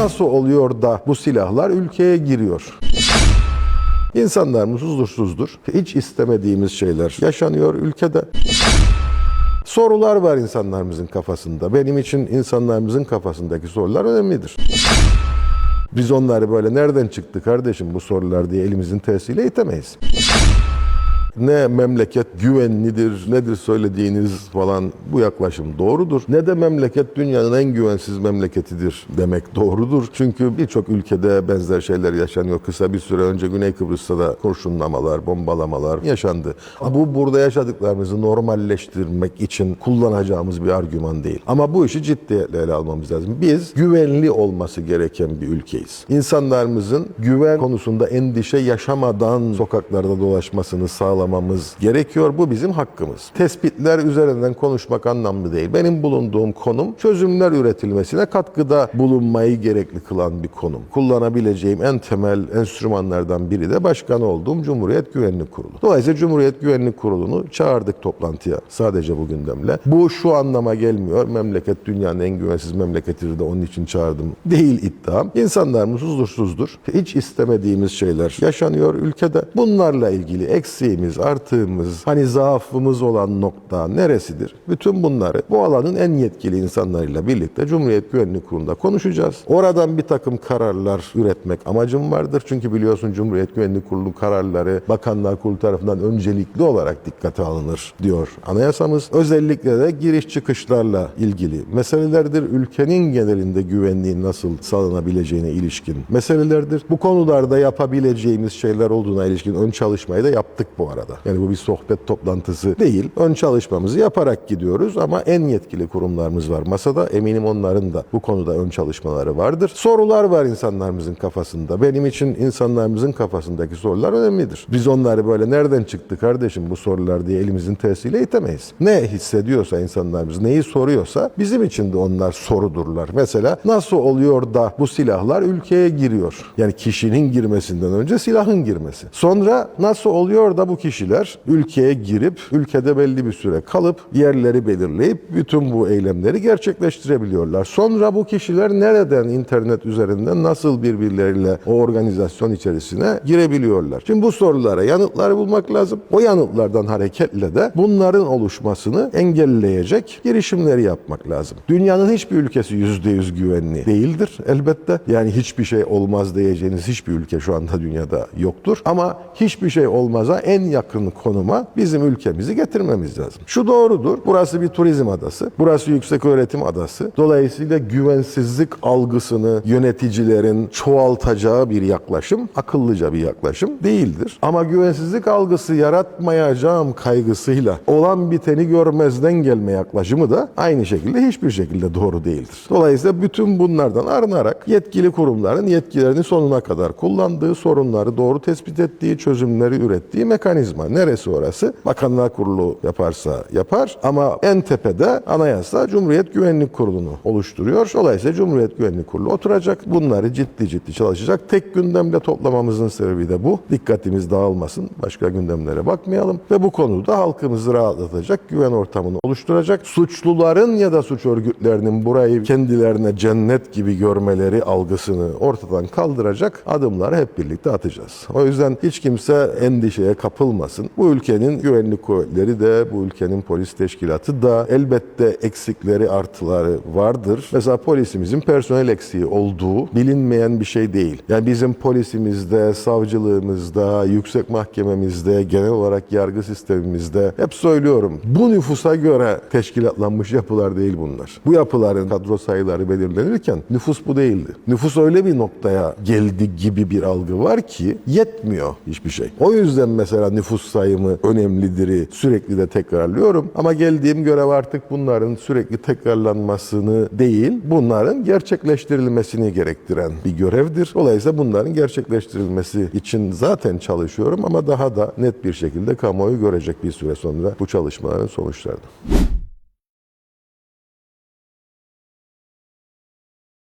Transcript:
Nasıl oluyor da bu silahlar ülkeye giriyor? İnsanlarımız huzursuzdur. Hiç istemediğimiz şeyler yaşanıyor ülkede. Sorular var insanlarımızın kafasında. Benim için insanlarımızın kafasındaki sorular önemlidir. Biz onları böyle nereden çıktı kardeşim bu sorular diye elimizin tersiyle itemeyiz. Ne memleket güvenlidir, nedir söylediğiniz falan bu yaklaşım doğrudur. Ne de memleket dünyanın en güvensiz memleketidir demek doğrudur. Çünkü birçok ülkede benzer şeyler yaşanıyor. Kısa bir süre önce Güney Kıbrıs'ta da kurşunlamalar, bombalamalar yaşandı. Ama bu burada yaşadıklarımızı normalleştirmek için kullanacağımız bir argüman değil. Ama bu işi ciddiyetle ele almamız lazım. Biz güvenli olması gereken bir ülkeyiz. İnsanlarımızın güven konusunda endişe yaşamadan sokaklarda dolaşmasını sağlamamız gerekiyor. Bu bizim hakkımız. Tespitler üzerinden konuşmak anlamlı değil. Benim bulunduğum konum çözümler üretilmesine katkıda bulunmayı gerekli kılan bir konum. Kullanabileceğim en temel enstrümanlardan biri de başkan olduğum Cumhuriyet Güvenlik Kurulu. Dolayısıyla Cumhuriyet Güvenlik Kurulu'nu çağırdık toplantıya sadece bu gündemle. Bu şu anlama gelmiyor. Memleket dünyanın en güvensiz memleketidir de onun için çağırdım. Değil iddiam. İnsanlarımız huzursuzdur. Hiç istemediğimiz şeyler yaşanıyor ülkede. Bunlarla ilgili eksiğimiz, artığımız, hani zaafımız olan nokta neresidir? Bütün bunları bu alanın en yetkili insanlarıyla birlikte Cumhuriyet Güvenlik Kurulu'nda konuşacağız. Oradan bir takım kararlar üretmek amacım vardır. Çünkü biliyorsun Cumhuriyet Güvenlik Kurulu kararları Bakanlar Kurulu tarafından öncelikli olarak dikkate alınır diyor anayasamız. Özellikle de giriş çıkışlarla ilgili meselelerdir. Ülkenin genelinde güvenliğin nasıl sağlanabileceğine ilişkin meselelerdir. Bu konularda yapabileceğimiz şeyler olduğuna ilişkin ön çalışmayı da yaptık bu arada. Yani bu bir sohbet toplantısı değil. Ön çalışmamızı yaparak gidiyoruz ama en yetkili kurumlarımız var masada. Eminim onların da bu konuda ön çalışmaları vardır. Sorular var insanlarımızın kafasında. Benim için insanlarımızın kafasındaki sorular önemlidir. Biz onları böyle nereden çıktı kardeşim bu sorular diye elimizin tersiyle itemeyiz. Ne hissediyorsa insanlarımız, neyi soruyorsa bizim için de onlar sorudurlar. Mesela nasıl oluyor da bu silahlar ülkeye giriyor? Yani kişinin girmesinden önce silahın girmesi. Sonra nasıl oluyor da bu kişiler ülkeye girip ülkede belli bir süre kalıp yerleri belirleyip bütün bu eylemleri gerçekleştirebiliyorlar. Sonra bu kişiler nereden internet üzerinden nasıl birbirleriyle o organizasyon içerisine girebiliyorlar? Şimdi bu sorulara yanıtları bulmak lazım. O yanıtlardan hareketle de bunların oluşmasını engelleyecek girişimleri yapmak lazım. Dünyanın hiçbir ülkesi %100 güvenli değildir elbette. Yani hiçbir şey olmaz diyeceğiniz hiçbir ülke şu anda dünyada yoktur. Ama hiçbir şey olmaza en yakın konuma bizim ülkemizi getirmemiz lazım. Şu doğrudur. Burası bir turizm adası. Burası yüksek öğretim adası. Dolayısıyla güvensizlik algısını yöneticilerin çoğaltacağı bir yaklaşım akıllıca bir yaklaşım değildir. Ama güvensizlik algısı yaratmayacağım kaygısıyla olan biteni görmezden gelme yaklaşımı da aynı şekilde hiçbir şekilde doğru değildir. Dolayısıyla bütün bunlardan arınarak yetkili kurumların yetkilerini sonuna kadar kullandığı, sorunları doğru tespit ettiği, çözümleri ürettiği mekanizma. Neresi orası? Bakanlar Kurulu yaparsa yapar ama en tepede anayasa Cumhuriyet Güvenlik Kurulu'nu oluşturuyor. Dolayısıyla Cumhuriyet Güvenlik Kurulu oturacak. Bunları ciddi ciddi çalışacak. Tek gündemde toplamamızın sebebi de bu. Dikkatimiz dağılmasın. Başka gündemlere bakmayalım. Ve bu konuda halkımızı rahatlatacak, güven ortamını oluşturacak. Suçluların ya da suç örgütlerinin burayı kendilerine cennet gibi görmeleri algısını ortadan kaldıracak adımları hep birlikte atacağız. O yüzden hiç kimse endişeye kapılmasın. Bu ülkenin güvenlik kuvvetleri de, bu ülkenin polis teşkilatı da elbette eksikleri, artıları vardır. Mesela polisimizin personel eksiği olduğu bilinmeyen bir şey değil. Yani bizim polisimizde, savcılığımızda, yüksek mahkememizde, genel olarak yargı sistemimizde hep söylüyorum. Bu nüfusa göre teşkilatlanmış yapılar değil bunlar. Bu yapıların kadro sayıları belirlenirken nüfus bu değildi. Nüfus öyle bir noktaya geldi gibi bir algı var ki yetmiyor hiçbir şey. O yüzden mesela nüfus sayımı önemlidir'i sürekli de tekrarlıyorum. Ama geldiğim görev artık bunların sürekli tekrarlanmasını değil, bunların gerçekleştirilmesini gerektiren bir görevdir. Dolayısıyla bunların gerçekleştirilmesi için zaten çalışıyorum ama daha da net bir şekilde kamuoyu görecek bir süre sonra bu çalışmaların sonuçlarını.